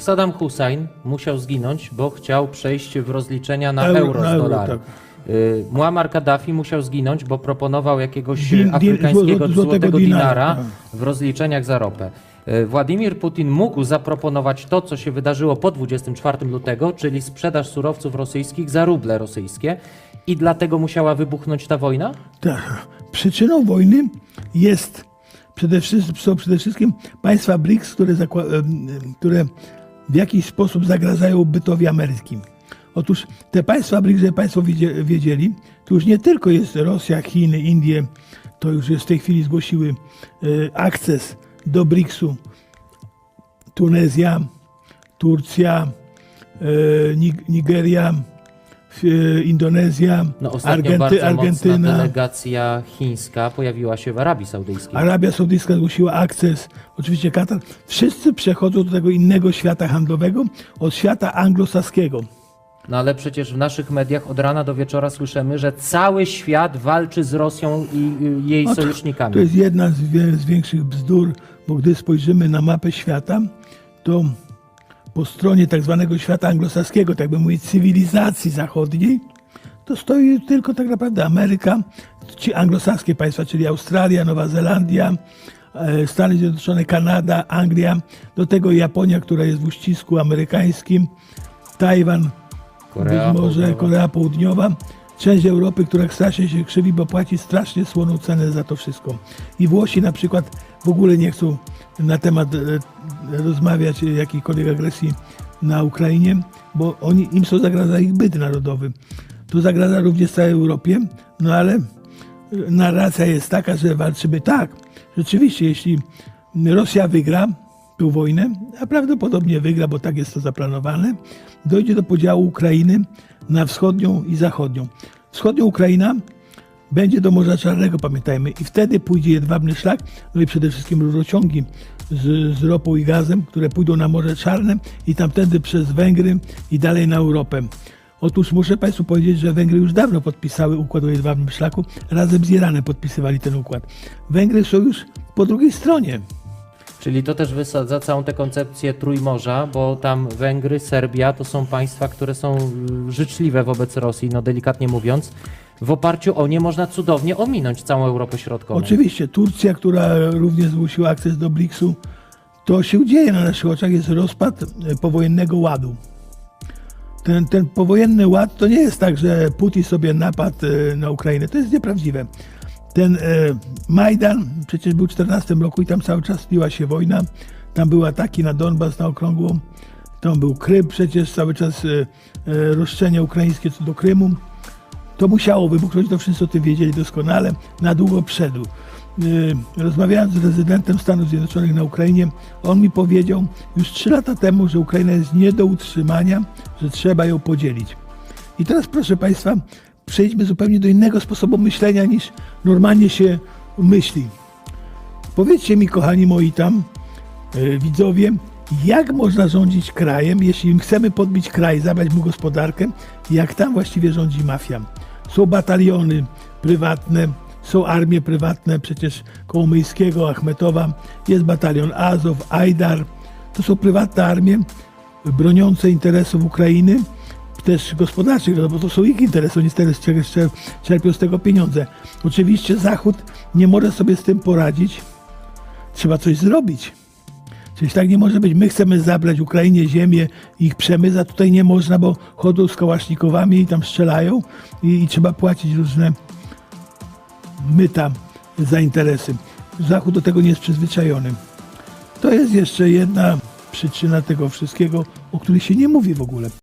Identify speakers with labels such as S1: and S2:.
S1: Saddam Hussein musiał zginąć, bo chciał przejść w rozliczenia na
S2: Euro-
S1: euro, z dolara.
S2: tak.
S1: Y, Muammar Kaddafi musiał zginąć, bo proponował jakiegoś
S2: Din-
S1: afrykańskiego
S2: złotego
S1: złotego dinara
S2: tak.
S1: w rozliczeniach za ropę. Y, Władimir Putin mógł zaproponować to, co się wydarzyło po 24 lutego, czyli sprzedaż surowców rosyjskich za ruble rosyjskie i dlatego musiała wybuchnąć ta wojna?
S2: Tak. Przyczyną wojny jest przede wszystkim, są przede wszystkim państwa BRICS, które, które w jakiś sposób zagrażają bytowi amerykańskim. Otóż te państwa BRICS, żeby Państwo wiedzie- wiedzieli, to już nie tylko jest Rosja, Chiny, Indie, to już jest w tej chwili zgłosiły e, akces do BRICS-u Tunezja, Turcja, e, Nig- Nigeria, Indonezja,
S1: No ostatnio
S2: Argenty,
S1: bardzo mocna
S2: Argentyna.
S1: delegacja chińska pojawiła się w Arabii Saudyjskiej.
S2: Arabia Saudyjska zgłosiła akces, oczywiście Katar. Wszyscy przechodzą do tego innego świata handlowego, od świata anglosaskiego.
S1: No ale przecież w naszych mediach od rana do wieczora słyszymy, że cały świat walczy z Rosją i jej
S2: No to-
S1: sojusznikami.
S2: To jest jedna z, wie, z większych bzdur, bo gdy spojrzymy na mapę świata, to po stronie tak zwanego świata anglosaskiego, tak by mówić cywilizacji zachodniej, to stoi tylko tak naprawdę Ameryka, ci anglosaskie państwa, czyli Australia, Nowa Zelandia, e, Stany Zjednoczone, Kanada, Anglia, do tego Japonia, która jest w uścisku amerykańskim, Tajwan,
S1: Korea
S2: być może
S1: Południowa.
S2: Korea Południowa, część Europy, która strasznie się krzywi, bo płaci strasznie słoną cenę za to wszystko. I Włosi na przykład w ogóle nie chcą na temat e, rozmawiać jakiejkolwiek agresji na Ukrainie, bo oni, im są zagraża ich byt narodowy. To zagraża również całej Europie, no ale e, narracja jest taka, że walczymy tak. Rzeczywiście, jeśli Rosja wygra tę wojnę, a prawdopodobnie wygra, bo tak jest to zaplanowane, dojdzie do podziału Ukrainy na wschodnią i zachodnią. Wschodnią Ukraina będzie do Morza Czarnego, pamiętajmy, i wtedy pójdzie jedwabny szlak, no i przede wszystkim rurociągi z, z ropą i gazem, które pójdą na Morze Czarne i tamtędy przez Węgry i dalej na Europę. Otóż muszę Państwu powiedzieć, że Węgry już dawno podpisały układ o jedwabnym szlaku, razem z Iranem podpisywali ten układ. Węgry są już po drugiej stronie.
S1: Czyli to też wysadza całą tę koncepcję Trójmorza, bo tam Węgry, Serbia to są państwa, które są życzliwe wobec Rosji, no delikatnie mówiąc. W oparciu o nie można cudownie ominąć całą Europę Środkową.
S2: Oczywiście Turcja, która również zgłosiła akces do BRICS-u, to się dzieje na naszych oczach, jest rozpad e, powojennego ładu. Ten, ten powojenny ład to nie jest tak, że Putin sobie napadł e, na Ukrainę. To jest nieprawdziwe. Ten e, Majdan przecież był w 14 roku i tam cały czas piła się wojna. Tam były ataki na Donbas, na okrągłą. Tam był Krym, przecież cały czas e, e, roszczenia ukraińskie co do Krymu. To musiało wybuchnąć, to wszyscy o tym wiedzieli doskonale, na długo przedu. Yy, Rozmawiałem z rezydentem Stanów Zjednoczonych na Ukrainie, on mi powiedział już trzy lata temu, że Ukraina jest nie do utrzymania, że trzeba ją podzielić. I teraz proszę Państwa, przejdźmy zupełnie do innego sposobu myślenia niż normalnie się myśli. Powiedzcie mi, kochani moi tam, e, widzowie, jak można rządzić krajem, jeśli chcemy podbić kraj, zabrać mu gospodarkę, jak tam właściwie rządzi mafia. Są bataliony prywatne, są armie prywatne, przecież Kołomyjskiego, Achmetowa, jest batalion Azow, Ajdar. To są prywatne armie broniące interesów Ukrainy, też gospodarczych, no bo to są ich interesy, oni teraz czer- czer- czerpią z tego pieniądze. Oczywiście Zachód nie może sobie z tym poradzić, trzeba coś zrobić. Przecież tak nie może być. My chcemy zabrać Ukrainie ziemię, ich przemysł, a tutaj nie można, bo chodzą z kałasznikowami i tam strzelają i, i trzeba płacić różne myta za interesy. Zachód do tego nie jest przyzwyczajony. To jest jeszcze jedna przyczyna tego wszystkiego, o której się nie mówi w ogóle.